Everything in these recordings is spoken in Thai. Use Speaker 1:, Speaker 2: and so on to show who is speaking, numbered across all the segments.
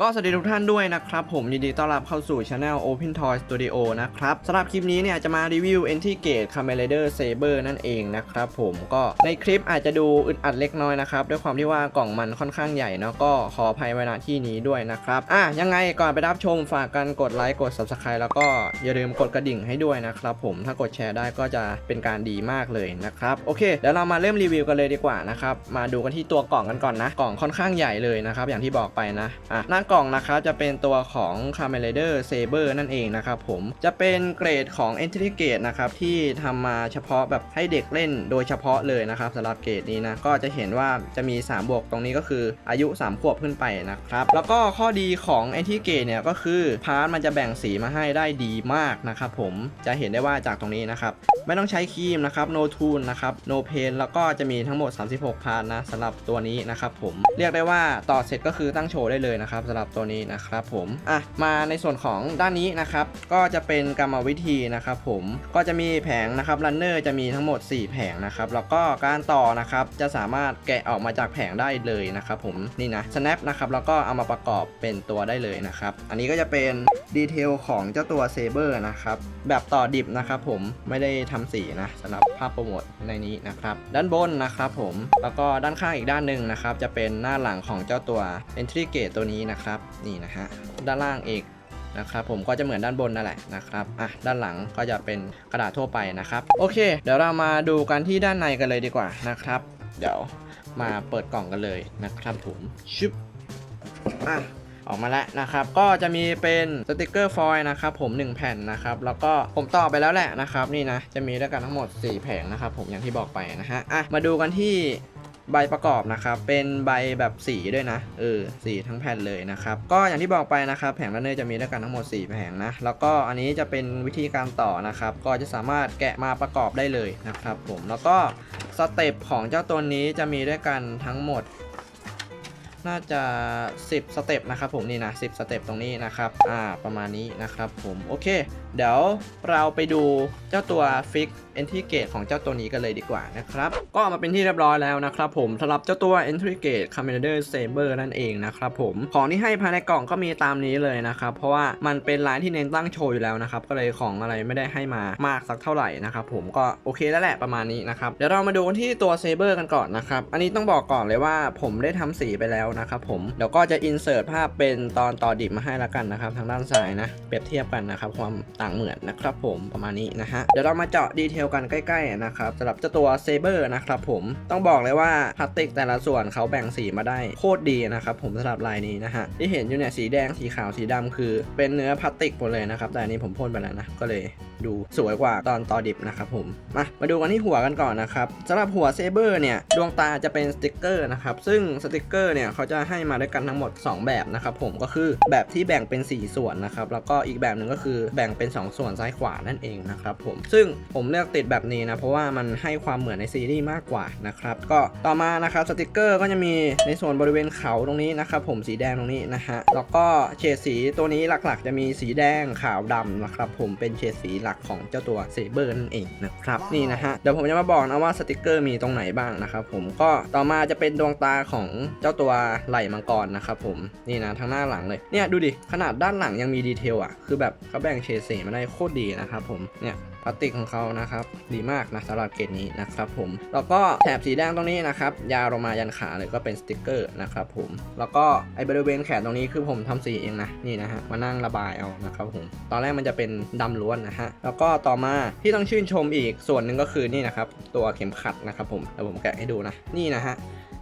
Speaker 1: ก็สวัสดีทุกท่านด้วยนะครับ ผมยินดีต้อนรับเข้าสู่ช anel Open Toy Studio นะครับสำหรับคลิปนี้เนี่ยจะมารีวิว e n t i g a t e Kamen Rider Saber นั่นเองนะครับผมก็ในคลิปอาจจะดูอึดอัดเล็กน้อยนะครับด้วยความที่ว่ากล่องมันค่อนข้างใหญ่เนาะก็ขออภัยไว้ณที่นี้ด้วยนะครับอะยังไงก่อนไปรับชมฝากกันกดไลค์กด Subscribe แล้วก็อย่าลืมกดกระดิ่งให้ด้วยนะครับผมถ้ากดแชร์ได้ก็จะเป็นการดีมากเลยนะครับโอเคเดี๋ยวเรามาเริ่มรีวิวกันเลยดีกว่านะครับมาดูกันที่ตัวกล่องกันก่อนนะกล่องค่อนข้างใหญ่เลยนะครับอย่างที่บอกไปนะอะหน้ากล่องนะครับจะเป็นตัวของ Kamen Rider Saber นั่นเองนะครับผมจะเป็นเกรดของ e n t r y g a t e นะครับที่ทำมาเฉพาะแบบให้เด็กเล่นโดยเฉพาะเลยนะครับสำหรับเกรดนี้นะก็จะเห็นว่าจะมี 3 บวกตรงนี้ก็คืออายุ 3 ขวบขึ้นไปนะครับแล้วก็ข้อดีของ e n t r y g a t e เนี่ยก็คือพาร์ทมันจะแบ่งสีมาให้ได้ดีมากนะครับผมจะเห็นได้ว่าจากตรงนี้นะครับไม่ต้องใช้ครีมนะครับ no tool นะครับ no pain แล้วก็จะมีทั้งหมด 36 พาร์ทนะสำหรับตัวนี้นะครับผมเรียกได้ว่าต่อเสร็จก็คือตั้งโชว์ได้เลยนะครับำหรับตัวนี้นะครับผมอะมาในส่วนของด้านนี้นะครับ ก็จะเป็นกรรมวิธีนะครับผมก็จะมีแผงนะครับรันเนอร์จะมีทั้งหมด 4 แผงนะครับแล้วก็การต่อนะครับจะสามารถแกะออกมาจากแผงได้เลยนะครับผมนี่นะ snap นะครับแล้วก็เอามาประกอบเป็นตัวได้เลยนะครับอันนี้ก็จะเป็นดีเทลของเจ้าตัวเซเบอร์นะครับแบบต่อดิบนะครับผมไม่ได้ทำสีนะสำหรับภาพโปรโมทในนี้นะครับด้านบนนะครับผมแล้วก็ด้านข้างอีกด้านหนึ่งนะครับจะเป็นหน้าหลังของเจ้าตัว entry gate ตัวนี้นะครับนี่นะฮะด้านล่างอีกนะครับผมก็จะเหมือนด้านบนนั่นแหละนะครับอะด้านหลังก็จะเป็นกระดาษทั่วไปนะครับโอเค เดี๋ยวเรามาดูกันที่ด้านในกันเลยดีกว่านะครับ เดี๋ยวมาเปิดกล่องกันเลยนะครับผมชุบอะออกมาแล้วนะครับ ก็จะมีเป็นสติกเกอร์ฟอยล์นะครับผม 1 แผ่นนะครับ แล้วก็ผมต่อไปแล้วแหละนะครับ นี่นะ จะมีด้วยกันทั้งหมด 4 แผงนะครับผมอย่างที่บอกไปนะฮะ อะ มาดูกันที่ ใบประกอบนะครับ เป็นใบแบบสีด้วยนะ เออ สีทั้งแผ่นเลยนะครับ ก็อย่างที่บอกไปนะครับ แผงรันเนอร์จะมีด้วยกันทั้งหมด 4 แผงนะ แล้วก็อันนี้จะเป็นวิธีการต่อนะครับ ก็จะสามารถแกะมาประกอบได้เลยนะครับผม แล้วก็สเต็ปของเจ้าตัวนี้จะมีด้วยกันทั้งหมด น่าจะ 10 สเต็ปนะครับผมนี่นะ 10 สเต็ปตรงนี้นะครับ อ่า ประมาณนี้นะครับผมโอเค เดี๋ยวเราไปดูเจ้าตัวฟิก entry gate ของเจ้าตัวนี้กันเลยดีกว่านะครับ ก็มาเป็นที่เรียบร้อยแล้วนะครับผมสำหรับเจ้าตัว entry gate commander saber นั่นเองนะครับผมของที่ให้ภายในกล่องก็มีตามนี้เลยนะครับ เพราะว่ามันเป็นร้านที่เน้นตั้งโชว์อยู่แล้วนะครับ ก็เลยของอะไรไม่ได้ให้มามากสักเท่าไหร่นะครับผมก็โอเคแล้วแหละประมาณนี้นะครับ เดี๋ยวเรามาดูที่ตัว saber กันก่อนนะครับ อันนี้ต้องบอกก่อนเลยว่าผมได้ทำสีไปแล้วนะครับผมเดี๋ยวก็จะ insert ภาพเป็นตอนต่อดิบมาให้ละกันนะครับ ทางด้านซ้ายนะเปรียบเทียบกันนะครับ ความต่างเหมือนนะครับผมประมาณนี้นะฮะเดี๋ยวเรามาเจาะดีเทลกันใกล้ๆนะครับสำหรับเจ้าตัว Saber นะครับผมต้องบอกเลยว่าพลาสติกแต่ละส่วนเขาแบ่งสีมาได้โคตรดีนะครับผมสำหรับลายนี้นะฮะที่เห็นอยู่เนี่ยสีแดงสีขาวสีดำคือ เป็นเนื้อพลาสติกหมดเลยนะครับแต่อันนี้ผมพ่นไปแล้วนะก็เลย ดูสวยกว่าตอนต่อดิบนะครับผม มามาดูกันที่หัวกันก่อนนะครับสำหรับหัว Saber เนี่ยดวงตาจะเป็นสติกเกอร์นะครับซึ่งสติกเกอร์เนี่ยเขาจะให้มาด้วยกันทั้งหมด 2 แบบนะครับผมก็คือแบบที่แบ่งเป็น 4 ส่วนนะครับแล้วก็อีกแบบหนึ่งก็คือแบ่งเป็น 2 ส่วนซ้ายขวานั่นเองนะครับผมซึ่งผมเลือกติดแบบนี้นะเพราะว่ามันให้ความเหมือนในซีรีส์มากกว่านะครับก็ต่อมานะครับสติกเกอร์ก็จะมีในส่วนบริเวณเขาตรงนี้นะครับผมสีแดงตรงนี้นะฮะแล้วก็เฉดสีตัวนี้หลักๆ จะมีสีแดงขาวดำนะครับผมเป็นเฉดสีหลักของเจ้าตัวเซเบอร์นั่นเองนะครับนี่นะฮะเดี๋ยวผมจะมาบอกนะว่าสติกเกอร์มีตรงไหนบ้างนะครับผมก็ต่อมาจะเป็นดวงตาของเจ้าตัวไหล่มังกรนะครับผมนี่นะทางหน้าหลังเลยเนี่ยดูดิขนาดด้านหลังยังมีดีเทลอะคือแบบเขาแบ่งเฉดสีมาได้โคตรดีนะครับผมเนี่ย พลาสติกของเขานะครับดีมากนะสำหรับเกรดนี้นะครับผมแล้วก็แถบสีแดงตรงนี้นะครับยาวลงมายันขาเลยก็เป็นสติกเกอร์นะครับผมแล้วก็ไอบริเวณแขนตรงนี้คือผมทำสีเองนะนี่นะฮะมานั่งระบายเอานะครับผมตอนแรกมันจะเป็นดำล้วนนะฮะแล้วก็ต่อมาที่ต้องชื่นชมอีกส่วนหนึ่งก็คือนี่นะครับตัวเข็มขัดนะครับผมเดี๋ยวผมแกะให้ดูนะนี่นะฮะ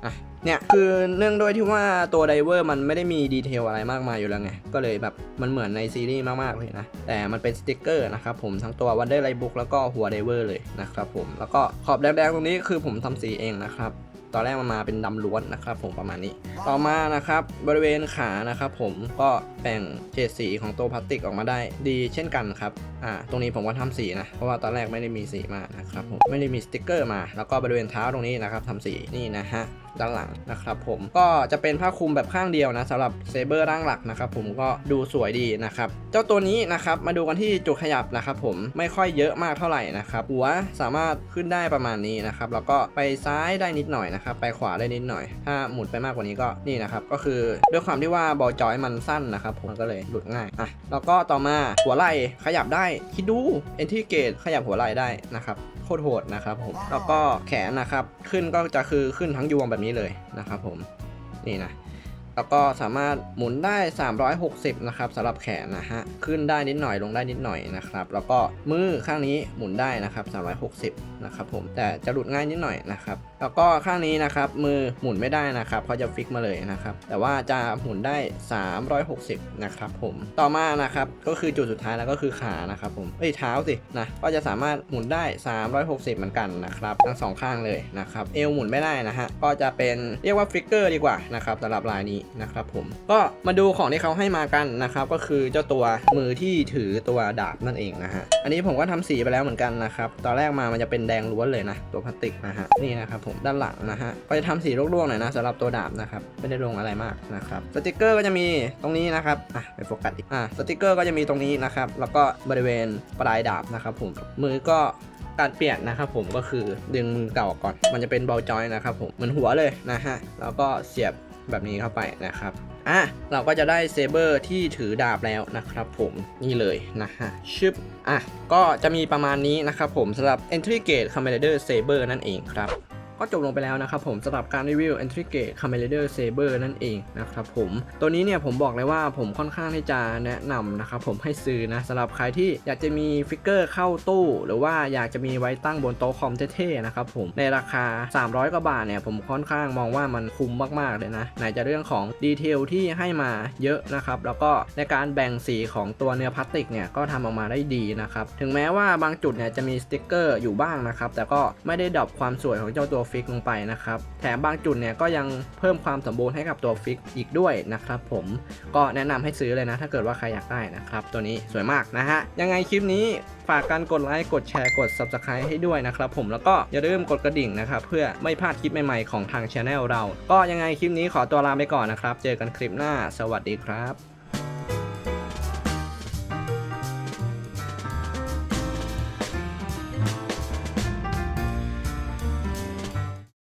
Speaker 1: อะเนี่ยคือเนื่องด้วยที่ว่าตัวไดเวอร์มันไม่ได้มีดีเทลอะไรมากมายอยู่แล้วไง ก็เลยแบบมันเหมือนในซีรีส์มาก ๆ เลยนะ แต่มันเป็นสติกเกอร์นะครับผมทั้งตัววันเดอร์ไลบุ๊กแล้วก็หัวไดเวอร์เลยนะครับผมแล้วก็ขอบแดงๆตรงนี้คือผมทำสีเองนะครับตอนแรกมันมาเป็นดำล้วนนะครับผมประมาณนี้ ต่อมานะครับบริเวณขานะครับผมก็แบ่งเฉดสีของตัวพลาสติกออกมาได้ดีเช่นกันครับอ่าตรงนี้ผมก็ทำสีนะ เพราะว่าตอนแรกไม่ได้มีสีมานะครับผมไม่ได้มีสติกเกอร์มา แล้วก็บริเวณเท้าตรงนี้นะครับทำสีนี่นะฮะด้านหลังนะครับผมก็จะเป็นผ้าคลุมแบบข้างเดียวนะสำหรับเซเบอร์ร่างหลักนะครับผมก็ดูสวยดีนะครับเจ้าตัวนี้นะครับมาดูกันที่จุดขยับนะครับผมไม่ค่อยเยอะมากเท่าไหร่นะครับหัวสามารถขึ้นได้ประมาณนี้นะครับแล้วก็ไปซ้ายได้นิดหน่อยนะครับไปขวาได้นิดหน่อย ถ้าหมุนไปมากกว่านี้ก็นี่นะครับก็คือด้วยความที่ว่าบอลจอยมันสั้นนะครับผมก็เลยหลุดง่ายอะแล้วก็ต่อมาหัวไหล่ขยับได้คิดดูเอนทีเกตขยับหัวไหล่ได้นะครับ คตรโหดนะครับผมแล้วก็แขนนะครับขึ้นก็จะคือขึ้นทั้งยวงแบบนี้เลยนะครับผมนี่นะ แล้วก็สามารถหมุนได้ 360 นะครับสำหรับแขนนะฮะ ขึ้นได้นิดหน่อยลงได้นิดหน่อยนะครับ แล้วก็มือข้างนี้หมุนได้นะครับ 360 นะครับผม แต่จะหลุดง่ายนิดหน่อยนะครับ แล้วก็ข้างนี้นะครับมือหมุนไม่ได้นะครับเขาจะฟิกมาเลยนะครับ แต่ว่าจะหมุนได้ 360 นะครับผม ต่อมานะครับก็คือจุดสุดท้ายแล้วก็คือขานะครับผม เอ้ยเท้าสินะ ก็จะสามารถหมุนได้ 360 เหมือนกันนะครับทั้งสองข้างเลยนะครับ เอวหมุนไม่ได้นะฮะ ก็จะเป็นเรียกว่าฟิกเกอร์ดีกว่านะครับสำหรับลายนี้นะครับผมก็มาดูของที่เขาให้มากันนะครับก็คือเจ้าตัวมือที่ถือตัวดาบนั่นเองนะฮะอันนี้ผมก็ทำสีไปแล้วเหมือนกันนะครับตอนแรกมามันจะเป็นแดงล้วนเลยนะตัวพลาสติกนะฮะนี่นะครับผมด้านหลังนะฮะก็จะทำสีร่วงๆหน่อยนะสำหรับตัวดาบนะครับไม่ได้ลงอะไรมากนะครับสติกเกอร์ก็จะมีตรงนี้นะครับอะไปโฟกัสอีกอะสติกเกอร์ก็จะมีตรงนี้นะครับแล้วก็บริเวณปลายดาบนะครับผมมือก็การเปลี่ยนนะครับผมก็คือดึงมือเก่าออกก่อน มันจะเป็นบอลจอยนะครับผมเหมือนหัวเลยนะฮะ แล้วก็เสียบ แบบนี้เข้าไปนะครับอะเราก็จะได้เซเบอร์ที่ถือดาบแล้วนะครับผมนี่เลยนะฮะชึบอะก็จะมีประมาณนี้นะครับผมสำหรับ Entry Gate Commander Saber นั่นเองครับ ก็จบลงไปแล้วนะครับผมสำหรับการรีวิว Entry Gate c a m e r a d e r Saber นั่นเองนะครับผมตัวนี้เนี่ยผมบอกเลยว่าผมค่อนข้างที่จะแนะนำนะครับผมให้ซื้อนะสำหรับใครที่อยากจะมีฟิกเกอร์เข้าตู้ หรือว่าอยากจะมีไว้ตั้งบนโต๊ะคอมเท่ๆนะครับผมในราคา 300กว่าบาทเนี่ยผมค่อนข้างมองว่ามันคุ้มมากๆเลยนะไหนจะเรื่องของดีเทลที่ให้มาเยอะนะครับแล้วก็ในการแบ่งสีของตัวเนื้อพลาสติกเนี่ยก็ทำออกมาได้ดีนะครับถึงแม้ว่าบางจุดเนี่ยจะมีสติกเกอร์อยู่บ้างนะครับแต่ก็ไม่ได้ดรอปความสวยของเจ้าตัวฟิกลงไปนะครับ แถมบางจุดเนี่ยก็ยังเพิ่มความสมบูรณ์ให้กับตัวฟิกอีกด้วยนะครับผมก็แนะนำให้ซื้อเลยนะ ถ้าเกิดว่าใครอยากได้นะครับตัวนี้สวยมากนะฮะยังไงคลิปนี้ฝากการกดไลค์กดแชร์กด Subscribe ให้ด้วยนะครับผมแล้วก็อย่าลืมกดกระดิ่งนะครับเพื่อไม่พลาดคลิปใหม่ๆของทางช anel เรา ก็ยังไงคลิปนี้ขอตัวลาไปก่อนนะครับ เจอกันคลิปหน้า สวัสดีครับ